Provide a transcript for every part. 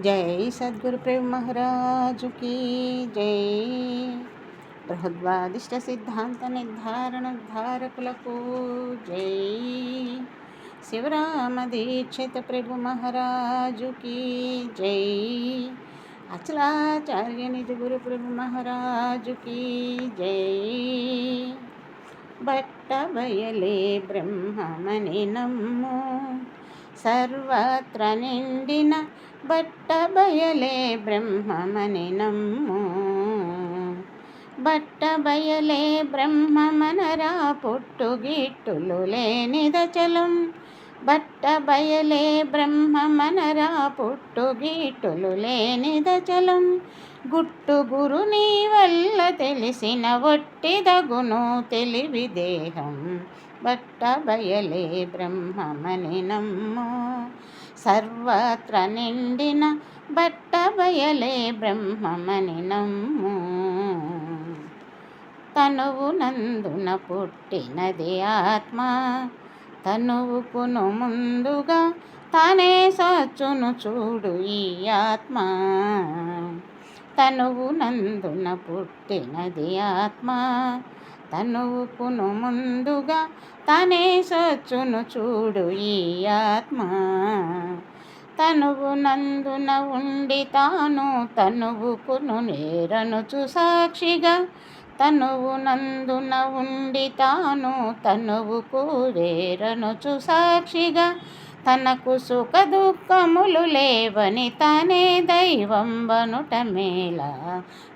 జై సద్గురు ప్రేమ మహారాజుకి జై. బృహద్వాదిష్ట సిద్ధాంత నిర్ధారణ ధారకులకు జై. శివరామ దీక్షిత ప్రభు మహారాజుకి జై. అచలాచార్య నిజ గురు ప్రభు మహారాజుకి జై. బట్ట బయలే బ్రహ్మమని నమ్ము సర్వత్ర నిండిన బట్ట బయలే బ్రహ్మమని నమ్ము బట్ట బయలే బ్రహ్మమనరా పుట్టుగిట్టులు లేనిదచలం బట్ట బయలే బ్రహ్మమనరా పుట్టుగిట్టులు లేనిదచలం గుట్టు గురు నీ వల్ల తెలిసిన ఒట్టిదగును తెలివి దేహం. బట్ట బయలే బ్రహ్మమని నమ్ము. సర్వత్ర నిండిన బట్ట బయలే బ్రహ్మమని నమ్ము. తనువు నందున పుట్టినది ఆత్మ తనువుకును ముందుగా తానే సచ్చును చూడు ఈ ఆత్మ. తనువు నందున పుట్టినది ఆత్మ తనువుకును ముందుగా తనే సచ్చును చూడు ఈ ఆత్మ. తనువు నందున ఉండి తాను తనువుకును నేరనుచు సాక్షిగా. తనువు నందున ఉండి తాను తనువుకు వేరనుచు సాక్షిగా. తనకు సుఖ దుఃఖములు లేవని తానే దైవం బనుట మేళ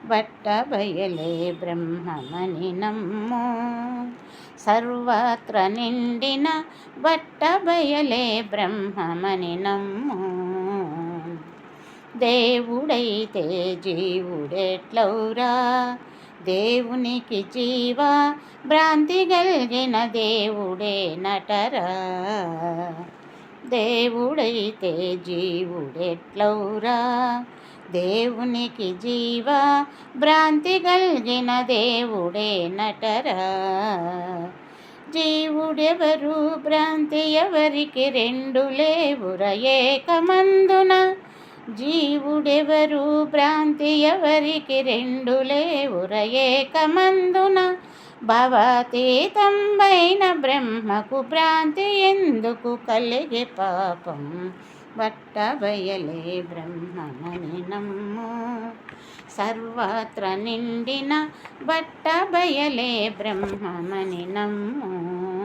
బట్ట బయలే బ్రహ్మమని నమ్ము. సర్వత్ర నిండిన బట్ట బయలే బ్రహ్మమని నమ్ము. దేవుడైతే జీవుడెట్లౌరా? దేవునికి జీవ భ్రాంతి కలిగిన దేవుడే నటరా? దేవుడైతే జీవుడెట్లౌరా దేవునికి జీవ భ్రాంతి కలిగిన దేవుడే నటరా? జీవుడెవరు? భ్రాంతి ఎవరికి రెండు లేవుర ఏకమందున? జీవుడెవరు? భ్రాంతి ఎవరికి రెండు లేవుర ఏకమందున? భవతీతంబైన బ్రహ్మకు భ్రాంతి ఎందుకు కలిగే పాపం? బట్ట బయలే బ్రహ్మమని నమ్ము. సర్వత్ర నిండిన బట్ట బయలే బ్రహ్మమని నమ్ము.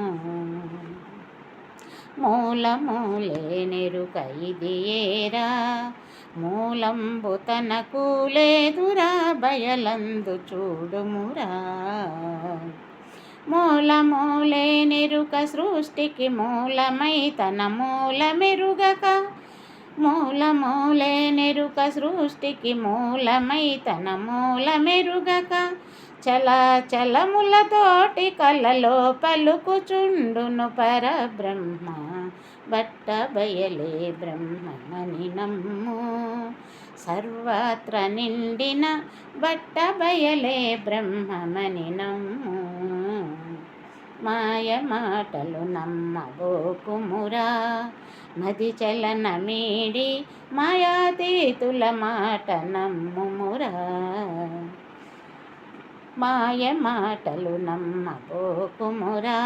మూల మూలే నెరుకైదియేరా మూలంబు తనకు లేదురా బయలందు చూడుమురా. మూల నెరుక సృష్టికి మూలమై తన మూలమెరుగక మూలమూలే మూల నెరుక సృష్టికి మూలమై తన మూల మెరుగక చల కలలో పలుకుచుండును పరబ్రహ్మ బట్ట బయలే బ్రహ్మమని నమ్ము. సర్వత్ర నిండిన బట్ట బయలే బ్రహ్మమని నమ్ము. మాయ మాటలు నమ్మబోకుమురా మది చలన మీడి మాయాతీతుల మాట నమ్ముమురా. మాయ మాటలు నమ్మబోకుమురా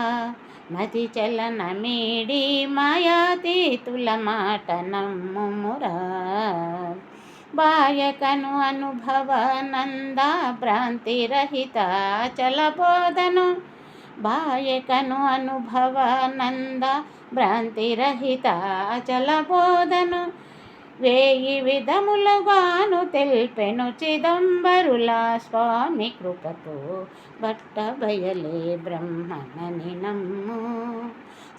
మది చలన మీడి మాయాతీతుల మాట నమ్ముమురా. బాయకను అనుభవ అనుభవానంద భ్రాంతిరహిత చలబోధను బాయకను అనుభవానంద భ్రాంతిరహిత అచలబోధను వేయి విధములుగాను తెల్పెను చిదంబరుల స్వామి కృపకు బట్ట బయలే బ్రహ్మమని నమ్ము.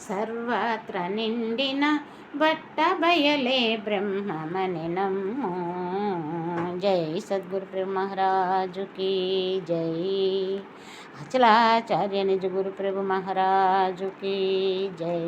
సర్వత్ర నిండిన బట్ట బయలే బ్రహ్మమని నమ్ము. జై సద్గురు ప్రభు మహారాజుకి జై అచలాచార్య నిజ గురు ప్రభు మహారాజుకి జై